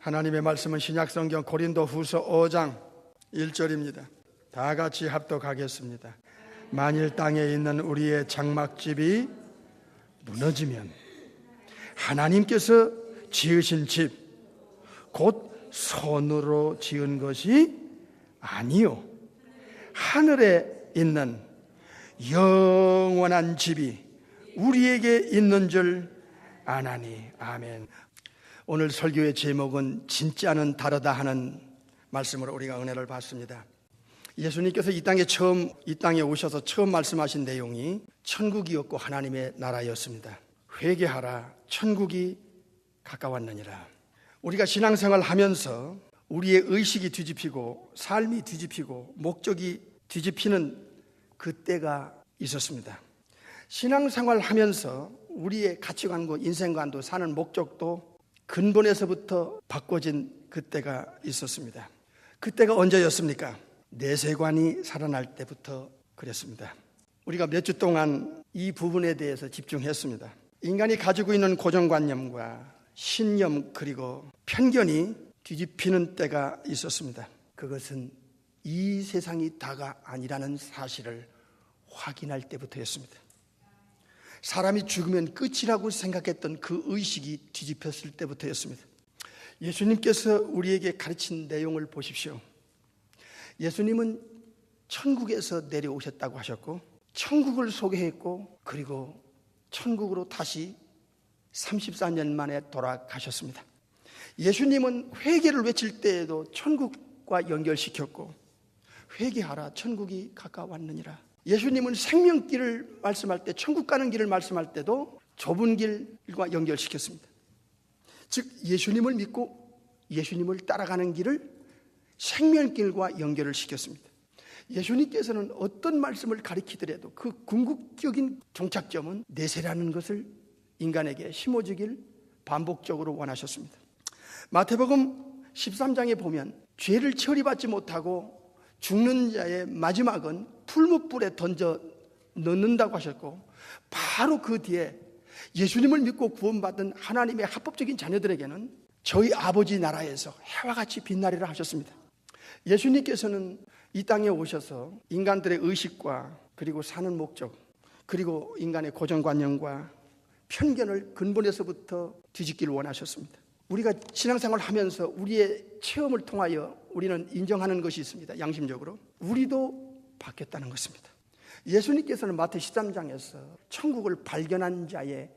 하나님의 말씀은 신약성경 고린도 후서 5장 1절입니다. 다 같이 합독하겠습니다. 만일 땅에 있는 우리의 장막집이 무너지면 하나님께서 지으신 집, 곧 손으로 지은 것이 아니요. 하늘에 있는 영원한 집이 우리에게 있는 줄 아나니. 아멘. 오늘 설교의 제목은 진짜는 다르다 하는 말씀으로 우리가 은혜를 받습니다. 예수님께서 이 땅에 처음 이 땅에 오셔서 처음 말씀하신 내용이 천국이었고 하나님의 나라였습니다. 회개하라 천국이 가까웠느니라. 우리가 신앙생활 하면서 우리의 의식이 뒤집히고 삶이 뒤집히고 목적이 뒤집히는 그때가 있었습니다. 신앙생활 하면서 우리의 가치관과 인생관도 사는 목적도 근본에서부터 바꿔진 그때가 있었습니다. 그때가 언제였습니까? 내세관이 살아날 때부터 그랬습니다. 우리가 몇 주 동안 이 부분에 대해서 집중했습니다. 인간이 가지고 있는 고정관념과 신념 그리고 편견이 뒤집히는 때가 있었습니다. 그것은 이 세상이 다가 아니라는 사실을 확인할 때부터였습니다. 사람이 죽으면 끝이라고 생각했던 그 의식이 뒤집혔을 때부터였습니다. 예수님께서 우리에게 가르친 내용을 보십시오. 예수님은 천국에서 내려오셨다고 하셨고, 천국을 소개했고, 그리고 천국으로 다시 34년 만에 돌아가셨습니다. 예수님은 회개를 외칠 때에도 천국과 연결시켰고, 회개하라, 천국이 가까웠느니라. 예수님은 생명길을 말씀할 때, 천국 가는 길을 말씀할 때도 좁은 길과 연결시켰습니다. 즉, 예수님을 믿고 예수님을 따라가는 길을 생명길과 연결을 시켰습니다. 예수님께서는 어떤 말씀을 가리키더라도 그 궁극적인 종착점은 내세라는 것을 인간에게 심어주길 반복적으로 원하셨습니다. 마태복음 13장에 보면 죄를 처리받지 못하고 죽는 자의 마지막은 풀무불에 던져 넣는다고 하셨고 바로 그 뒤에 예수님을 믿고 구원받은 하나님의 합법적인 자녀들에게는 저희 아버지 나라에서 해와 같이 빛나리라 하셨습니다. 예수님께서는 이 땅에 오셔서 인간들의 의식과 그리고 사는 목적 그리고 인간의 고정관념과 편견을 근본에서부터 뒤집기를 원하셨습니다. 우리가 신앙생활을 하면서 우리의 체험을 통하여 우리는 인정하는 것이 있습니다. 양심적으로. 우리도 바뀌었다는 것입니다. 예수님께서는 마태 13장에서 천국을 발견한 자의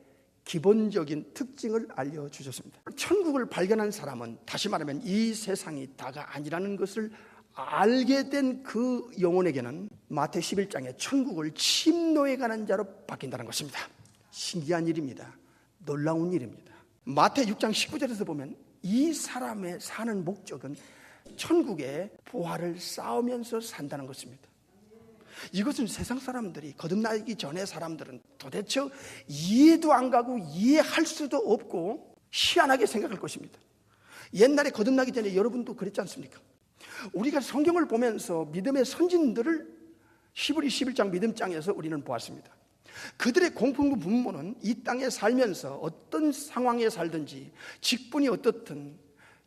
기본적인 특징을 알려주셨습니다. 천국을 발견한 사람은 다시 말하면 이 세상이 다가 아니라는 것을 알게 된 그 영혼에게는 마태 11장에 천국을 침노에 가는 자로 바뀐다는 것입니다. 신기한 일입니다. 놀라운 일입니다. 마태 6장 19절에서 보면 이 사람의 사는 목적은 천국의 부활을 쌓으면서 산다는 것입니다. 이것은 세상 사람들이 거듭나기 전에 사람들은 도대체 이해도 안 가고 이해할 수도 없고 희한하게 생각할 것입니다. 옛날에 거듭나기 전에 여러분도 그랬지 않습니까? 우리가 성경을 보면서 믿음의 선진들을 히브리 11장 믿음장에서 우리는 보았습니다. 그들의 공통된 분모는 이 땅에 살면서 어떤 상황에 살든지 직분이 어떻든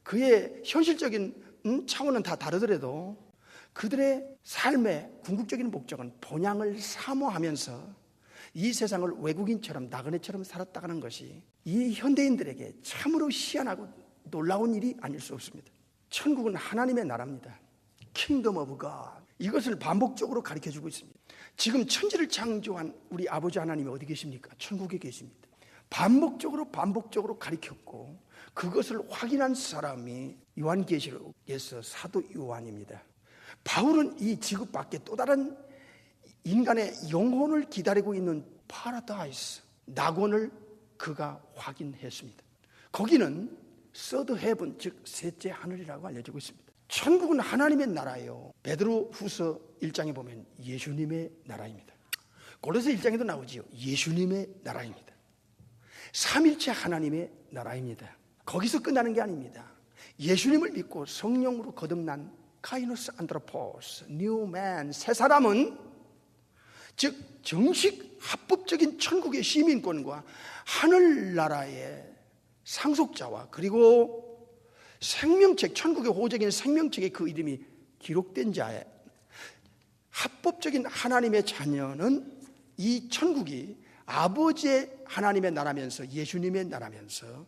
그의 현실적인 차원은 다 다르더라도 그들의 삶의 궁극적인 목적은 본향을 사모하면서 이 세상을 외국인처럼 나그네처럼 살았다는 것이 이 현대인들에게 참으로 희한하고 놀라운 일이 아닐 수 없습니다. 천국은 하나님의 나라입니다. 킹덤 오브 갓. 이것을 반복적으로 가르쳐 주고 있습니다. 지금 천지를 창조한 우리 아버지 하나님이 어디 계십니까? 천국에 계십니다. 반복적으로 반복적으로 가르쳤고 그것을 확인한 사람이 요한계시록에서 사도 요한입니다. 바울은 이 지구 밖에 또 다른 인간의 영혼을 기다리고 있는 파라다이스, 낙원을 그가 확인했습니다. 거기는 서드 헤븐, 즉 셋째 하늘이라고 알려지고 있습니다. 천국은 하나님의 나라예요. 베드로 후서 1장에 보면 예수님의 나라입니다. 골로새 1장에도 나오지요. 예수님의 나라입니다. 삼일체 하나님의 나라입니다. 거기서 끝나는 게 아닙니다. 예수님을 믿고 성령으로 거듭난 카이노스 안드로포스, 뉴맨, 새 사람은 즉 정식 합법적인 천국의 시민권과 하늘나라의 상속자와 그리고 생명책, 천국의 호적인 생명책에 그 이름이 기록된 자에 합법적인 하나님의 자녀는 이 천국이 아버지의 하나님의 나라면서 예수님의 나라면서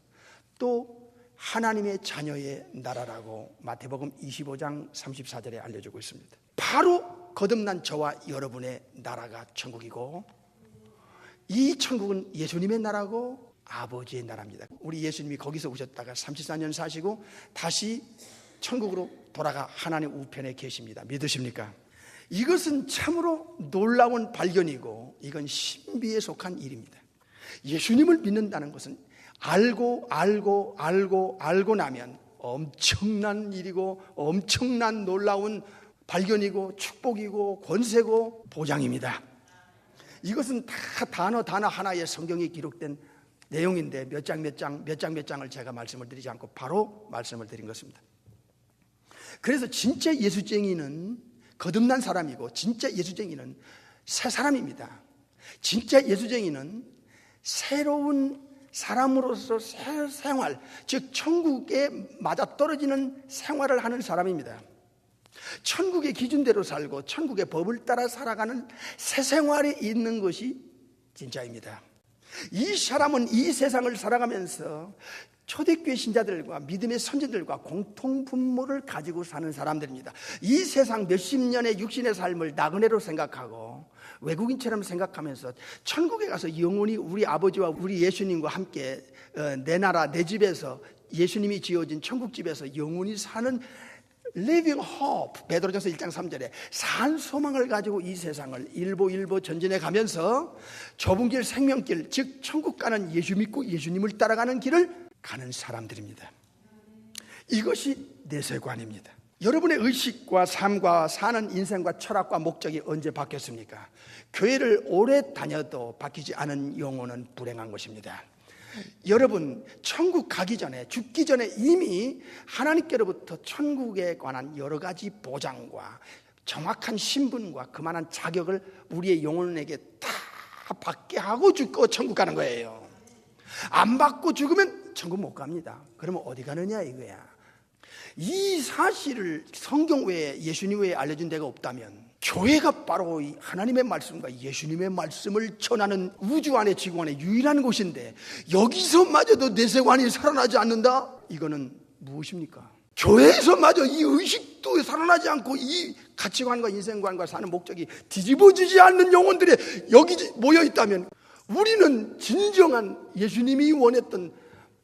또 하나님의 자녀의 나라라고 마태복음 25장 34절에 알려주고 있습니다. 바로 거듭난 저와 여러분의 나라가 천국이고 이 천국은 예수님의 나라고 아버지의 나라입니다. 우리 예수님이 거기서 오셨다가 34년 사시고 다시 천국으로 돌아가 하나님 우편에 계십니다. 믿으십니까? 이것은 참으로 놀라운 발견이고 이건 신비에 속한 일입니다. 예수님을 믿는다는 것은 알고 알고 알고 알고 나면 엄청난 일이고 엄청난 놀라운 발견이고 축복이고 권세고 보장입니다. 이것은 다 단어 단어 하나의 성경에 기록된 내용인데 몇 장 몇 장 몇 장 몇 장을 제가 말씀을 드리지 않고 바로 말씀을 드린 것입니다. 그래서 진짜 예수쟁이는 거듭난 사람이고 진짜 예수쟁이는 새 사람입니다. 진짜 예수쟁이는 새로운 사람으로서 새 생활, 즉 천국에 맞아 떨어지는 생활을 하는 사람입니다. 천국의 기준대로 살고 천국의 법을 따라 살아가는 새 생활에 있는 것이 진짜입니다. 이 사람은 이 세상을 살아가면서 초대교회 신자들과 믿음의 선진들과 공통 분모를 가지고 사는 사람들입니다. 이 세상 몇십 년의 육신의 삶을 나그네로 생각하고 외국인처럼 생각하면서 천국에 가서 영원히 우리 아버지와 우리 예수님과 함께 어, 내 나라 내 집에서 예수님이 지어진 천국 집에서 영원히 사는 living hope 베드로전서 1장 3절에 산 소망을 가지고 이 세상을 일보 일보 전진해 가면서 좁은 길 생명길 즉 천국 가는 예수 믿고 예수님을 따라가는 길을 가는 사람들입니다. 이것이 내세관입니다. 여러분의 의식과 삶과 사는 인생과 철학과 목적이 언제 바뀌었습니까? 교회를 오래 다녀도 바뀌지 않은 영혼은 불행한 것입니다. 여러분, 천국 가기 전에, 죽기 전에 이미 하나님께로부터 천국에 관한 여러 가지 보장과 정확한 신분과 그만한 자격을 우리의 영혼에게 다 받게 하고 죽고 천국 가는 거예요. 안 받고 죽으면 천국 못 갑니다. 그러면 어디 가느냐 이거야. 이 사실을 성경 외에 예수님 외에 알려준 데가 없다면 교회가 바로 하나님의 말씀과 예수님의 말씀을 전하는 우주 안에 지구 안에 유일한 곳인데 여기서마저도 내세관이 살아나지 않는다? 이거는 무엇입니까? 교회에서마저 이 의식도 살아나지 않고 이 가치관과 인생관과 사는 목적이 뒤집어지지 않는 영혼들이 여기 모여 있다면 우리는 진정한 예수님이 원했던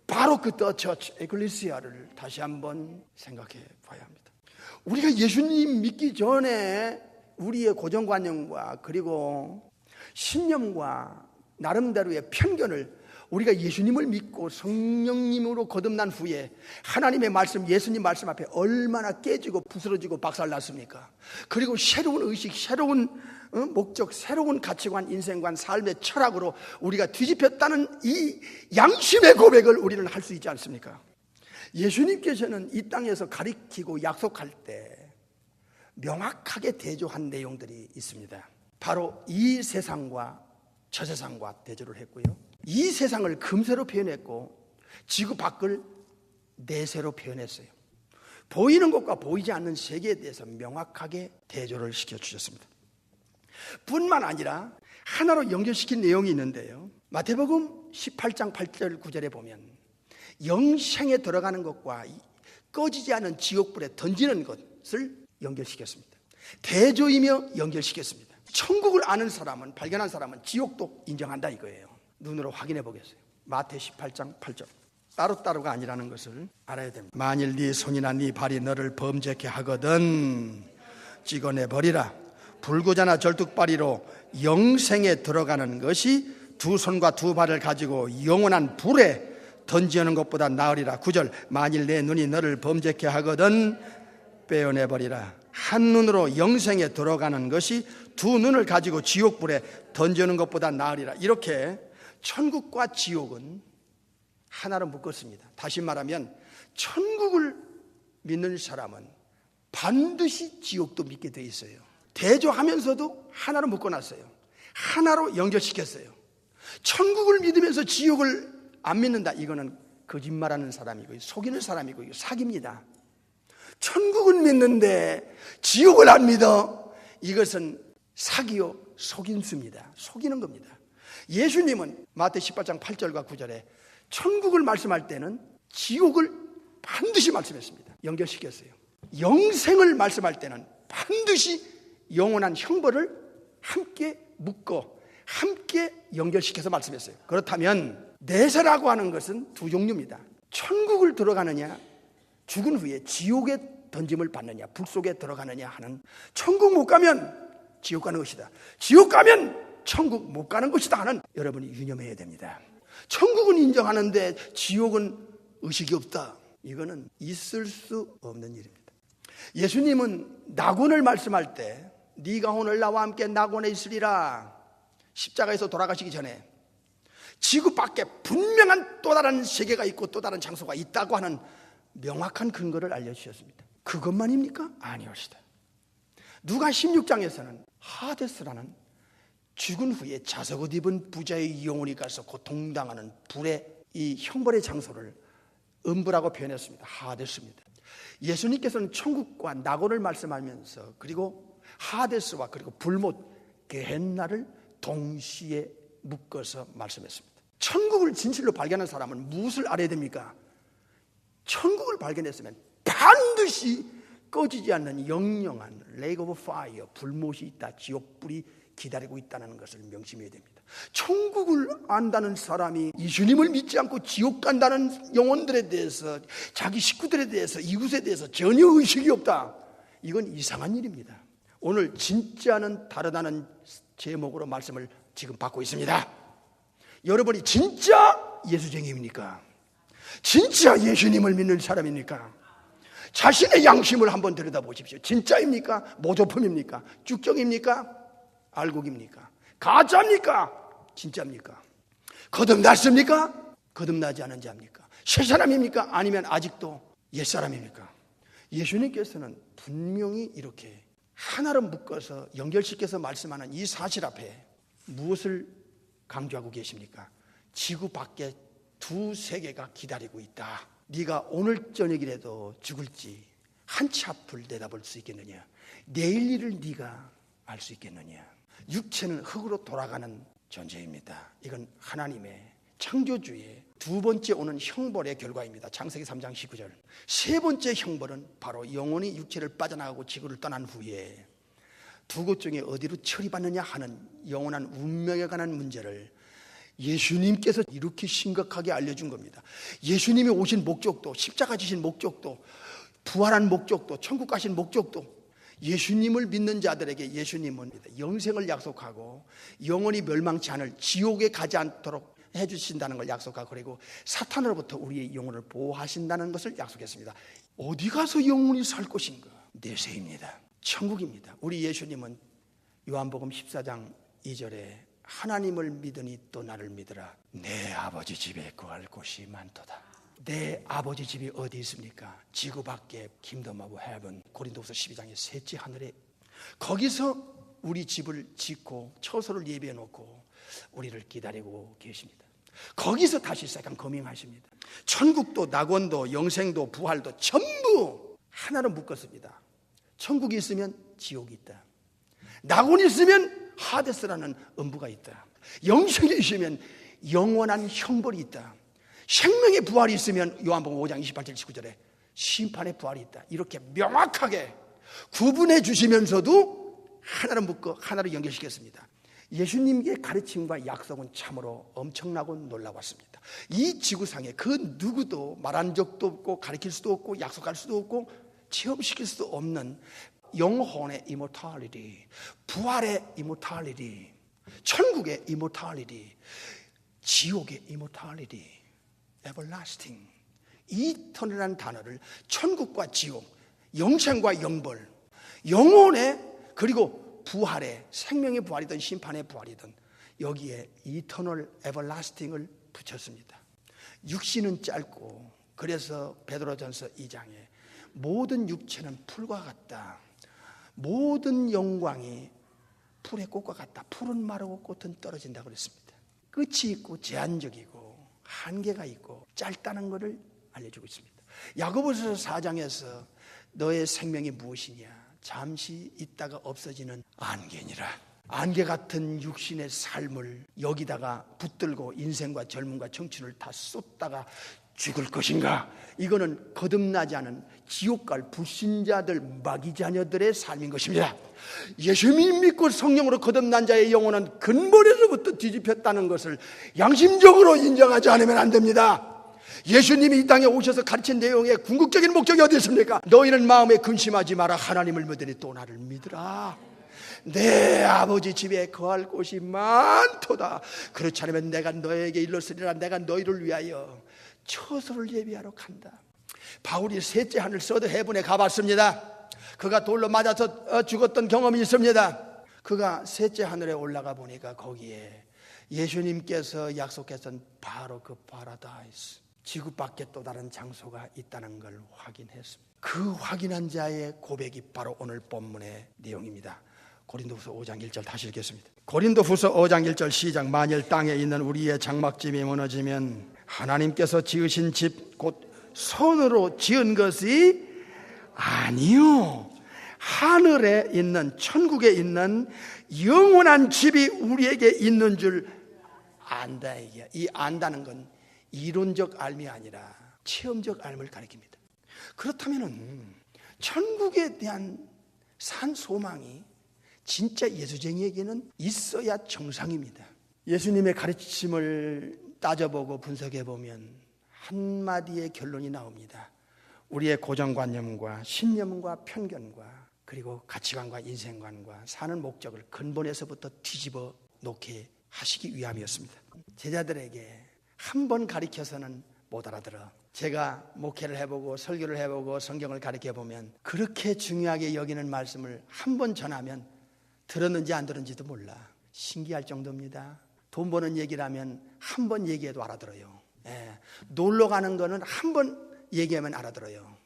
바로 그 더 처치 에클리시아를 다시 한번 생각해 봐야 합니다. 우리가 예수님 믿기 전에 우리의 고정관념과 그리고 신념과 나름대로의 편견을 우리가 예수님을 믿고 성령님으로 거듭난 후에 하나님의 말씀, 예수님 말씀 앞에 얼마나 깨지고 부스러지고 박살났습니까? 그리고 새로운 의식, 새로운 어, 목적, 새로운 가치관, 인생관, 삶의 철학으로 우리가 뒤집혔다는 이 양심의 고백을 우리는 할 수 있지 않습니까? 예수님께서는 이 땅에서 가리키고 약속할 때 명확하게 대조한 내용들이 있습니다. 바로 이 세상과 저 세상과 대조를 했고요. 이 세상을 금세로 표현했고 지구 밖을 내세로 표현했어요. 보이는 것과 보이지 않는 세계에 대해서 명확하게 대조를 시켜 주셨습니다. 뿐만 아니라 하나로 연결시킨 내용이 있는데요. 마태복음 18장 8절 9절에 보면 영생에 들어가는 것과 꺼지지 않은 지옥불에 던지는 것을 연결시켰습니다. 대조이며 연결시켰습니다. 천국을 아는 사람은 발견한 사람은 지옥도 인정한다 이거예요. 눈으로 확인해 보겠어요. 마태 18장 8절. 따로따로가 아니라는 것을 알아야 됩니다. 만일 네 손이나 네 발이 너를 범죄케 하거든 찍어내 버리라. 불구자나 절뚝발이로 영생에 들어가는 것이 두 손과 두 발을 가지고 영원한 불에 던지는 것보다 나으리라. 구절 만일 내 눈이 너를 범죄케 하거든 빼어내 버리라. 한 눈으로 영생에 들어가는 것이 두 눈을 가지고 지옥불에 던지는 것보다 나으리라. 이렇게 천국과 지옥은 하나로 묶었습니다. 다시 말하면 천국을 믿는 사람은 반드시 지옥도 믿게 돼 있어요. 대조하면서도 하나로 묶어놨어요. 하나로 연결시켰어요. 천국을 믿으면서 지옥을 안 믿는다. 이거는 거짓말하는 사람이고 속이는 사람이고 사기입니다. 천국은 믿는데 지옥을 안 믿어. 이것은 사기요 속임수입니다. 속이는 겁니다. 예수님은 마태 18장 8절과 9절에 천국을 말씀할 때는 지옥을 반드시 말씀했습니다. 연결시켰어요. 영생을 말씀할 때는 반드시 영원한 형벌을 함께 묶어 함께 연결시켜서 말씀했어요. 그렇다면 내세라고 하는 것은 두 종류입니다. 천국을 들어가느냐, 죽은 후에 지옥에 던짐을 받느냐, 불 속에 들어가느냐 하는 천국 못 가면 지옥 가는 것이다. 지옥 가면 천국 못 가는 것이다 하는 여러분이 유념해야 됩니다. 천국은 인정하는데 지옥은 의식이 없다. 이거는 있을 수 없는 일입니다. 예수님은 낙원을 말씀할 때 네가 오늘 나와 함께 낙원에 있으리라 십자가에서 돌아가시기 전에 지구 밖에 분명한 또 다른 세계가 있고 또 다른 장소가 있다고 하는 명확한 근거를 알려주셨습니다. 그것만입니까? 아니었시다. 누가 16장에서는 하데스라는 죽은 후에 자석옷 입은 부자의 영혼이 가서 고통당하는 불의 이 형벌의 장소를 음부라고 표현했습니다. 하데스입니다. 예수님께서는 천국과 낙원을 말씀하면서 그리고 하데스와 그리고 불못 게헨나를 동시에 묶어서 말씀했습니다. 천국을 진실로 발견한 사람은 무엇을 알아야 됩니까? 천국을 발견했으면 반드시 꺼지지 않는 영영한 레이그 오브 파이어 불못이 있다. 지옥불이 기다리고 있다는 것을 명심해야 됩니다. 천국을 안다는 사람이 예수님을 믿지 않고 지옥 간다는 영혼들에 대해서 자기 식구들에 대해서 이웃에 대해서 전혀 의식이 없다. 이건 이상한 일입니다. 오늘 진짜는 다르다는 제목으로 말씀을 지금 받고 있습니다. 여러분이 진짜 예수쟁이입니까? 진짜 예수님을 믿는 사람입니까? 자신의 양심을 한번 들여다보십시오. 진짜입니까? 모조품입니까? 쭉정입니까? 알곡입니까? 가짜입니까? 진짜입니까? 거듭났습니까? 거듭나지 않은 자입니까? 새 사람입니까? 아니면 아직도 옛 사람입니까? 예수님께서는 분명히 이렇게 하나로 묶어서 연결시켜서 말씀하는 이 사실 앞에 무엇을 강조하고 계십니까? 지구 밖에 두 세계가 기다리고 있다. 네가 오늘 저녁이라도 죽을지 한 치 앞을 내다볼 수 있겠느냐? 내일 일을 네가 알 수 있겠느냐? 육체는 흙으로 돌아가는 존재입니다. 이건 하나님의 창조주의 두 번째 오는 형벌의 결과입니다. 창세기 3장 19절. 세 번째 형벌은 바로 영혼이 육체를 빠져나가고 지구를 떠난 후에 두 곳 중에 어디로 처리받느냐 하는 영원한 운명에 관한 문제를 예수님께서 이렇게 심각하게 알려준 겁니다. 예수님이 오신 목적도, 십자가 지신 목적도, 부활한 목적도, 천국 가신 목적도, 예수님을 믿는 자들에게 예수님은 영생을 약속하고 영원히 멸망치 않을 지옥에 가지 않도록 해주신다는 걸 약속하고 그리고 사탄으로부터 우리의 영혼을 보호하신다는 것을 약속했습니다. 어디 가서 영원히 살 것인가? 내세입니다. 천국입니다. 우리 예수님은 요한복음 14장 2절에 하나님을 믿으니 또 나를 믿으라. 내 아버지 집에 거할 곳이 많도다. 내 아버지 집이 어디 있습니까? 지구 밖에 오브 헤븐 고린도후서 12장의 셋째 하늘에 거기서 우리 집을 짓고 처소를 예비해 놓고 우리를 기다리고 계십니다. 거기서 다시 세상 거명하십니다. 천국도 낙원도 영생도 부활도 전부 하나로 묶었습니다. 천국이 있으면 지옥이 있다. 낙원이 있으면 하데스라는 음부가 있다. 영생이 있으면 영원한 형벌이 있다. 생명의 부활이 있으면 요한복음 5장 28절 19절에 심판의 부활이 있다. 이렇게 명확하게 구분해 주시면서도 하나로 묶어 하나로 연결시켰습니다. 예수님의 가르침과 약속은 참으로 엄청나고 놀라웠습니다. 이 지구상에 그 누구도 말한 적도 없고 가르칠 수도 없고 약속할 수도 없고 체험시킬 수도 없는 영혼의 이모탈리티, 부활의 이모탈리티, 천국의 이모탈리티, 지옥의 이모탈리티, everlasting, 이터널한 단어를 천국과 지옥, 영생과 영벌, 영혼의 그리고 부활의 생명의 부활이든 심판의 부활이든 여기에 이터널 에버라스팅을 붙였습니다. 육신은 짧고 그래서 베드로전서 2장에 모든 육체는 풀과 같다. 모든 영광이 풀의 꽃과 같다. 풀은 마르고 꽃은 떨어진다고 그랬습니다. 끝이 있고 제한적이고 한계가 있고 짧다는 것을 알려주고 있습니다. 야고보서 4장에서 너의 생명이 무엇이냐? 잠시 있다가 없어지는 안개니라. 안개 같은 육신의 삶을 여기다가 붙들고 인생과 젊음과 청춘을 다 쏟다가 죽을 것인가? 이거는 거듭나지 않은 지옥 갈 불신자들 마귀 자녀들의 삶인 것입니다. 예수님 믿고 성령으로 거듭난 자의 영혼은 근본에서부터 뒤집혔다는 것을 양심적으로 인정하지 않으면 안 됩니다. 예수님이 이 땅에 오셔서 가르친 내용의 궁극적인 목적이 어디 있습니까? 너희는 마음에 근심하지 마라. 하나님을 믿으니 또 나를 믿으라. 내 아버지 집에 거할 곳이 많도다. 그렇지 않으면 내가 너에게 일렀으리라. 내가 너희를 위하여 처소를 예비하러 간다. 바울이 셋째 하늘 서드 해분에 가봤습니다. 그가 돌로 맞아서 어, 죽었던 경험이 있습니다. 그가 셋째 하늘에 올라가 보니까 거기에 예수님께서 약속했던 바로 그 파라다이스 지구 밖에 또 다른 장소가 있다는 걸 확인했습니다. 그 확인한 자의 고백이 바로 오늘 본문의 내용입니다. 고린도후서 5장 1절 다시 읽겠습니다. 고린도후서 5장 1절 시작 만일 땅에 있는 우리의 장막집이 무너지면 하나님께서 지으신 집 곧 손으로 지은 것이 아니요 하늘에 있는 천국에 있는 영원한 집이 우리에게 있는 줄 안다 이게 이 안다는 건 이론적 알미 아니라 체험적 알을 가리킵니다. 그렇다면은 천국에 대한 산 소망이 진짜 예수쟁이에게는 있어야 정상입니다. 예수님의 가르침을 따져보고 분석해 보면 한마디의 결론이 나옵니다. 우리의 고정관념과 신념과 편견과 그리고 가치관과 인생관과 사는 목적을 근본에서부터 뒤집어 놓게 하시기 위함이었습니다. 제자들에게 한 번 가리켜서는 못 알아들어. 제가 목회를 해보고 설교를 해보고 성경을 가르쳐 보면 그렇게 중요하게 여기는 말씀을 한 번 전하면 들었는지 안 들었는지도 몰라. 신기할 정도입니다. 돈 버는 얘기라면 한 번 얘기해도 알아들어요. 예. 놀러 가는 거는 한 번 얘기하면 알아들어요.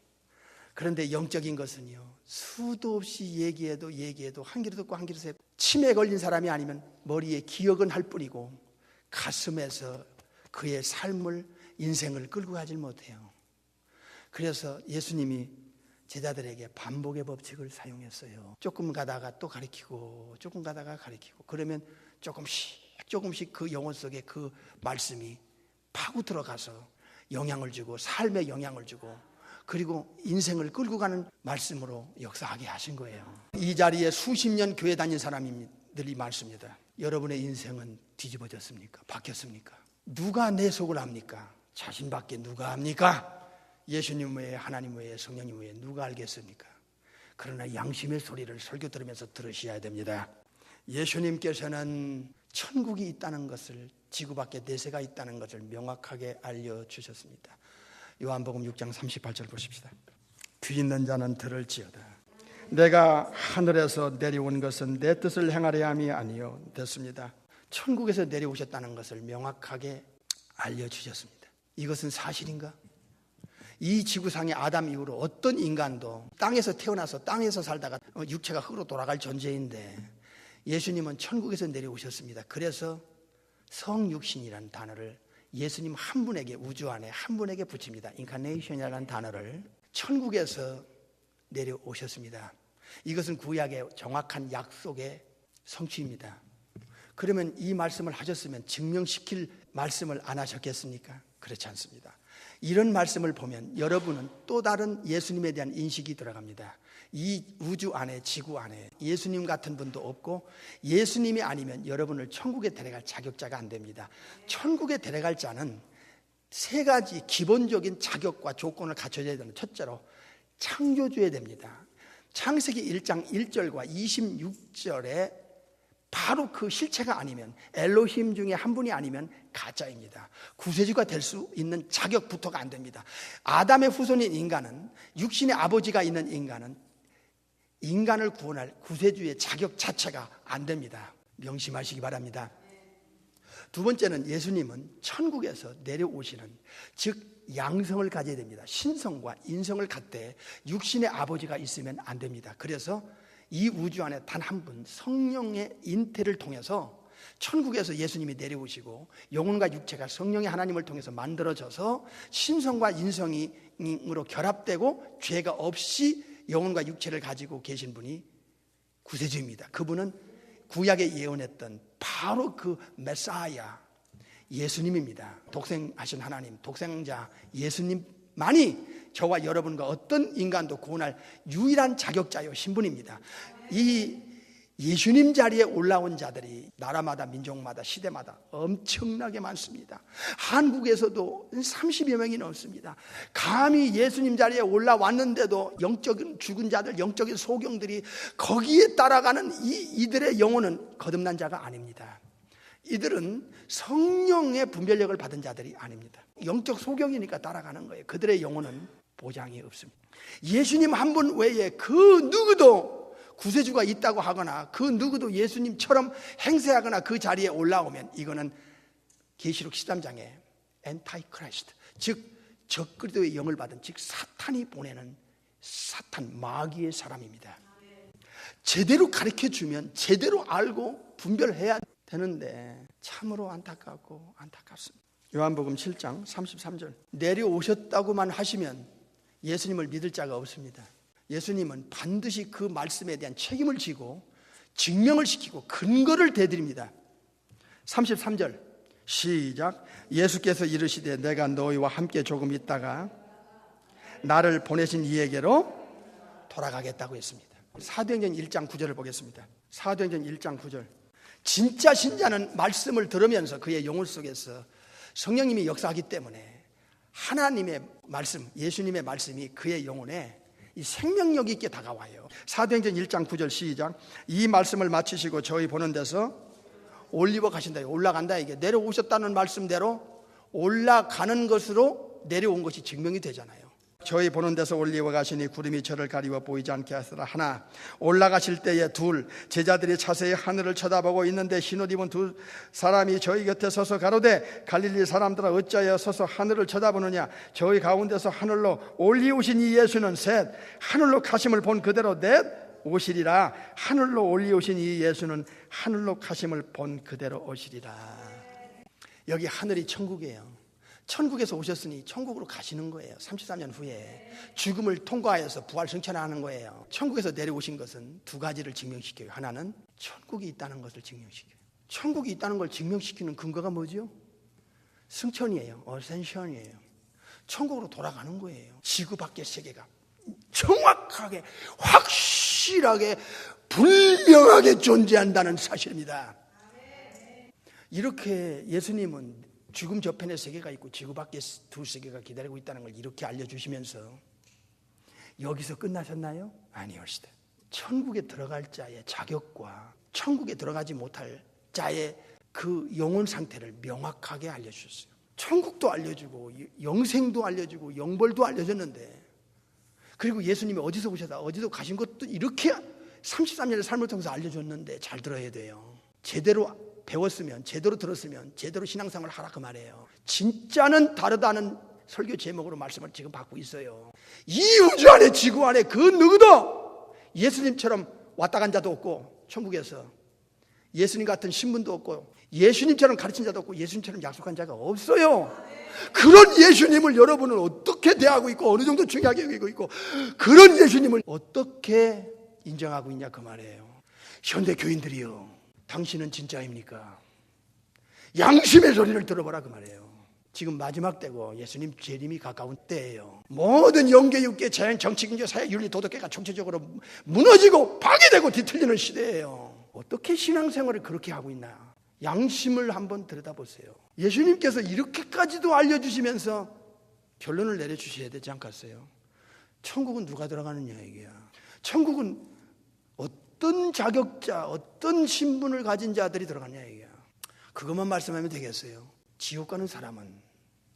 그런데 영적인 것은요, 수도 없이 얘기해도 얘기해도 한 귀로 듣고 한 귀로 새 치매 걸린 사람이 아니면 머리에 기억은 할 뿐이고 가슴에서 그의 삶을 인생을 끌고 가질 못해요. 그래서 예수님이 제자들에게 반복의 법칙을 사용했어요. 조금 가다가 또 가리키고 조금 가다가 가리키고 그러면 조금씩 조금씩 그 영혼 속에 그 말씀이 파고 들어가서 영향을 주고 삶에 영향을 주고 그리고 인생을 끌고 가는 말씀으로 역사하게 하신 거예요. 이 자리에 수십 년 교회 다닌 사람들이 많습니다. 여러분의 인생은 뒤집어졌습니까? 바뀌었습니까? 누가 내 속을 압니까? 자신밖에 누가 압니까? 예수님 외에 하나님 외에 성령님 외에 누가 알겠습니까? 그러나 양심의 소리를 설교 들으면서 들으셔야 됩니다. 예수님께서는 천국이 있다는 것을 지구 밖에 내세가 있다는 것을 명확하게 알려 주셨습니다. 요한복음 6장 38절 보십시다. 귀 있는 자는 들을지어다. 내가 하늘에서 내려온 것은 내 뜻을 행하려 함이 아니요 됐습니다. 천국에서 내려오셨다는 것을 명확하게 알려 주셨습니다. 이것은 사실인가? 이 지구상의 아담 이후로 어떤 인간도 땅에서 태어나서 땅에서 살다가 육체가 흙으로 돌아갈 존재인데 예수님은 천국에서 내려오셨습니다. 그래서 성육신이라는 단어를 예수님 한 분에게 우주 안에 한 분에게 붙입니다. 인카네이션이라는 단어를 천국에서 내려오셨습니다. 이것은 구약의 정확한 약속의 성취입니다. 그러면 이 말씀을 하셨으면 증명시킬 말씀을 안 하셨겠습니까? 그렇지 않습니다. 이런 말씀을 보면 여러분은 또 다른 예수님에 대한 인식이 들어갑니다. 이 우주 안에 지구 안에 예수님 같은 분도 없고 예수님이 아니면 여러분을 천국에 데려갈 자격자가 안 됩니다. 천국에 데려갈 자는 세 가지 기본적인 자격과 조건을 갖춰져야 되는 첫째로 창조주야 됩니다. 창세기 1장 1절과 26절에 바로 그 실체가 아니면 엘로힘 중에 한 분이 아니면 가짜입니다. 구세주가 될 수 있는 자격부터가 안 됩니다. 아담의 후손인 인간은 육신의 아버지가 있는 인간은 인간을 구원할 구세주의 자격 자체가 안 됩니다. 명심하시기 바랍니다. 두 번째는 예수님은 천국에서 내려오시는 즉 양성을 가져야 됩니다. 신성과 인성을 갖되 육신의 아버지가 있으면 안 됩니다. 그래서 이 우주 안에 단 한 분 성령의 인태를 통해서 천국에서 예수님이 내려오시고 영혼과 육체가 성령의 하나님을 통해서 만들어져서 신성과 인성으로 결합되고 죄가 없이 영혼과 육체를 가지고 계신 분이 구세주입니다. 그분은 구약에 예언했던 바로 그 메사야 예수님입니다. 독생하신 하나님, 독생자 예수님만이 저와 여러분과 어떤 인간도 구원할 유일한 자격자요 신분입니다. 이 예수님 자리에 올라온 자들이 나라마다 민족마다 시대마다 엄청나게 많습니다. 한국에서도 30여 명이 넘습니다. 감히 예수님 자리에 올라왔는데도 영적인 죽은 자들, 영적인 소경들이 거기에 따라가는 이, 이들의 영혼은 거듭난 자가 아닙니다. 이들은 성령의 분별력을 받은 자들이 아닙니다. 영적 소경이니까 따라가는 거예요. 그들의 영혼은 보장이 없습니다. 예수님 한 분 외에 그 누구도 구세주가 있다고 하거나 그 누구도 예수님처럼 행세하거나 그 자리에 올라오면 이거는 계시록 13장에 엔타이 크라이스트 즉 적그리스도의 영을 받은 즉 사탄이 보내는 사탄 마귀의 사람입니다. 제대로 가르쳐 주면 제대로 알고 분별해야 되는데 참으로 안타깝고 안타깝습니다. 요한복음 7장 33절 내려오셨다고만 하시면 예수님을 믿을 자가 없습니다. 예수님은 반드시 그 말씀에 대한 책임을 지고 증명을 시키고 근거를 대드립니다. 33절 시작 예수께서 이르시되 내가 너희와 함께 조금 있다가 나를 보내신 이에게로 돌아가겠다고 했습니다. 사도행전 1장 9절을 보겠습니다. 사도행전 1장 9절 진짜 신자는 말씀을 들으면서 그의 영혼 속에서 성령님이 역사하기 때문에 하나님의 말씀, 예수님의 말씀이 그의 영혼에 이 생명력 있게 다가와요. 사도행전 1장 9절 시작. 이 말씀을 마치시고 저희 보는 데서 올리버 가신다. 올라간다 이게 내려오셨다는 말씀대로 올라가는 것으로 내려온 것이 증명이 되잖아요. 저희 보는 데서 올리워 가시니 구름이 저를 가리워 보이지 않게 하시라 하나 올라가실 때에 둘 제자들이 자세히 하늘을 쳐다보고 있는데 흰옷 입은 두 사람이 저희 곁에 서서 가로되 갈릴리 사람들아 어찌하여 서서 하늘을 쳐다보느냐? 저희 가운데서 하늘로 올리우신 이 예수는 셋 하늘로 가심을 본 그대로 넷 오시리라. 하늘로 올리우신 이 예수는 하늘로 가심을 본 그대로 오시리라. 여기 하늘이 천국이에요 천국에서 오셨으니 천국으로 가시는 거예요. 33년 후에 죽음을 통과해서 부활 승천하는 거예요. 천국에서 내려오신 것은 두 가지를 증명시켜요. 하나는 천국이 있다는 것을 증명시켜요. 천국이 있다는 걸 증명시키는 근거가 뭐죠? 승천이에요. 어센션이에요. 천국으로 돌아가는 거예요. 지구 밖의 세계가 정확하게 확실하게 분명하게 존재한다는 사실입니다. 이렇게 예수님은 죽음 저편에 세계가 있고 지구 밖에 두 세계가 기다리고 있다는 걸 이렇게 알려주시면서 여기서 끝나셨나요? 아니었시다. 천국에 들어갈 자의 자격과 천국에 들어가지 못할 자의 그 영혼 상태를 명확하게 알려주셨어요. 천국도 알려주고 영생도 알려주고 영벌도 알려줬는데 그리고 예수님이 어디서 오셨다 어디서 가신 것도 이렇게 33년의 삶을 통해서 알려줬는데 잘 들어야 돼요. 제대로 배웠으면 제대로 들었으면 제대로 신앙생활을 하라 그 말이에요. 진짜는 다르다는 설교 제목으로 말씀을 지금 받고 있어요. 이 우주 안에 지구 안에 그 누구도 예수님처럼 왔다 간 자도 없고 천국에서 예수님 같은 신분도 없고 예수님처럼 가르친 자도 없고 예수님처럼 약속한 자가 없어요. 그런 예수님을 여러분은 어떻게 대하고 있고 어느 정도 중요하게 여기고 있고 그런 예수님을 어떻게 인정하고 있냐 그 말이에요. 현대 교인들이요. 당신은 진짜입니까? 양심의 소리를 들어보라 그 말이에요. 지금 마지막 때고 예수님 재림이 가까운 때예요. 모든 영계 육계 자연 정치 경제 사회 윤리 도덕계가 총체적으로 무너지고 파괴되고 뒤틀리는 시대예요. 어떻게 신앙생활을 그렇게 하고 있나? 양심을 한번 들여다보세요. 예수님께서 이렇게까지도 알려주시면서 결론을 내려주셔야 되지 않겠어요? 천국은 누가 들어가느냐 이게야. 천국은 어떤 자격자, 어떤 신분을 가진 자들이 들어가냐 이게 그것만 말씀하면 되겠어요. 지옥 가는 사람은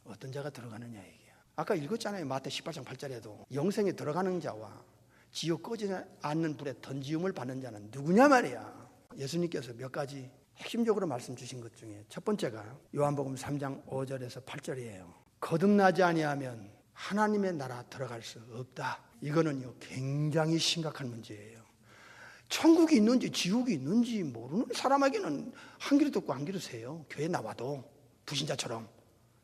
어떤 자가 들어가느냐 이게 아까 읽었잖아요. 마태 18장 8절에도 영생에 들어가는 자와 지옥 꺼지지 않는 불에 던지움을 받는 자는 누구냐 말이야. 예수님께서 몇 가지 핵심적으로 말씀 주신 것 중에 첫 번째가 요한복음 3장 5절에서 8절이에요. 거듭나지 아니하면 하나님의 나라 들어갈 수 없다. 이거는요 굉장히 심각한 문제예요. 천국이 있는지 지옥이 있는지 모르는 사람에게는 한 귀로 듣고 한 귀로 세요. 교회 나와도 부신자처럼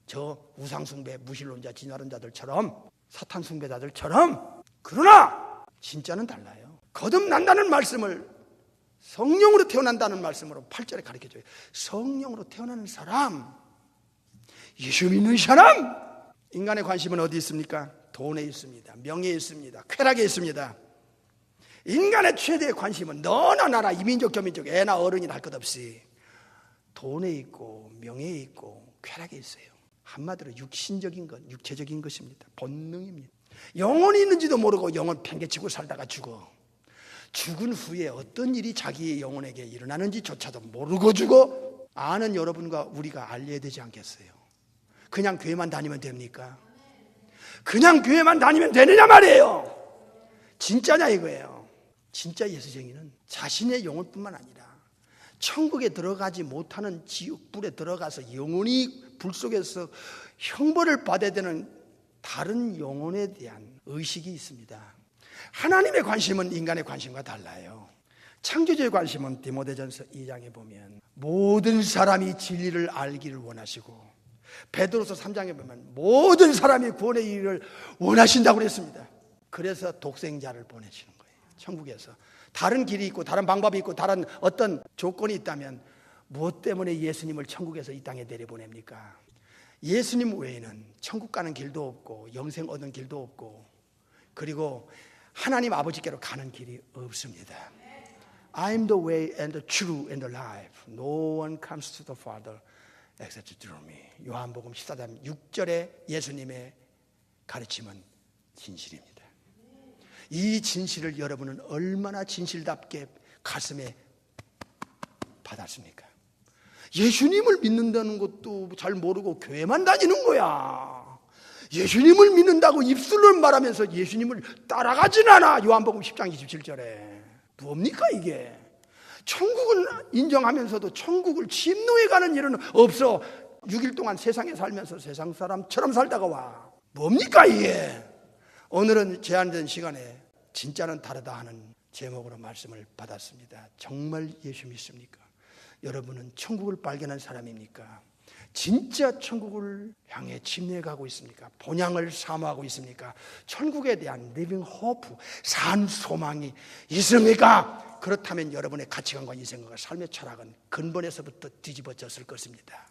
저 우상숭배 무신론자 진화론자들처럼 사탄 숭배자들처럼 그러나 진짜는 달라요. 거듭난다는 말씀을 성령으로 태어난다는 말씀으로 8절에 가르쳐줘요. 성령으로 태어나는 사람, 예수 믿는 사람, 인간의 관심은 어디 있습니까? 돈에 있습니다. 명예에 있습니다. 쾌락에 있습니다. 인간의 최대의 관심은 너나 나나 이민족 저민족 애나 어른이나 할 것 없이 돈에 있고 명예에 있고 쾌락에 있어요. 한마디로 육신적인 것, 육체적인 것입니다. 본능입니다. 영혼이 있는지도 모르고 영혼 팽개치고 살다가 죽어. 죽은 후에 어떤 일이 자기의 영혼에게 일어나는지조차도 모르고 죽어. 아는 여러분과 우리가 알려야 되지 않겠어요? 그냥 교회만 다니면 됩니까? 그냥 교회만 다니면 되느냐 말이에요. 진짜냐 이거예요. 진짜 예수쟁이는 자신의 영혼뿐만 아니라 천국에 들어가지 못하는 지옥불에 들어가서 영원히 불 속에서 형벌을 받아야 되는 다른 영혼에 대한 의식이 있습니다. 하나님의 관심은 인간의 관심과 달라요. 창조주의 관심은 디모데전서 2장에 보면 모든 사람이 진리를 알기를 원하시고 베드로서 3장에 보면 모든 사람이 구원의 일을 원하신다고 그랬습니다. 그래서 독생자를 보내시는. 천국에서 다른 길이 있고 다른 방법이 있고 다른 어떤 조건이 있다면 무엇 때문에 예수님을 천국에서 이 땅에 내려보냅니까? 예수님 외에는 천국 가는 길도 없고 영생 얻는 길도 없고 그리고 하나님 아버지께로 가는 길이 없습니다. I'm the way and the truth and the life. No one comes to the Father except through me. 요한복음 14장 6절에 예수님의 가르침은 진실입니다. 이 진실을 여러분은 얼마나 진실답게 가슴에 받았습니까? 예수님을 믿는다는 것도 잘 모르고 교회만 다니는 거야. 예수님을 믿는다고 입술로 말하면서 예수님을 따라가진 않아. 요한복음 10장 27절에. 뭡니까 이게? 천국은 인정하면서도 천국을 침노해 가는 일은 없어. 6일 동안 세상에 살면서 세상 사람처럼 살다가 와. 뭡니까 이게? 오늘은 제한된 시간에 진짜는 다르다 하는 제목으로 말씀을 받았습니다. 정말 예수 믿습니까? 여러분은 천국을 발견한 사람입니까? 진짜 천국을 향해 침례해 가고 있습니까? 본향을 사모하고 있습니까? 천국에 대한 리빙 호프, 산 소망이 있습니까? 그렇다면 여러분의 가치관과 인생과 삶의 철학은 근본에서부터 뒤집어졌을 것입니다.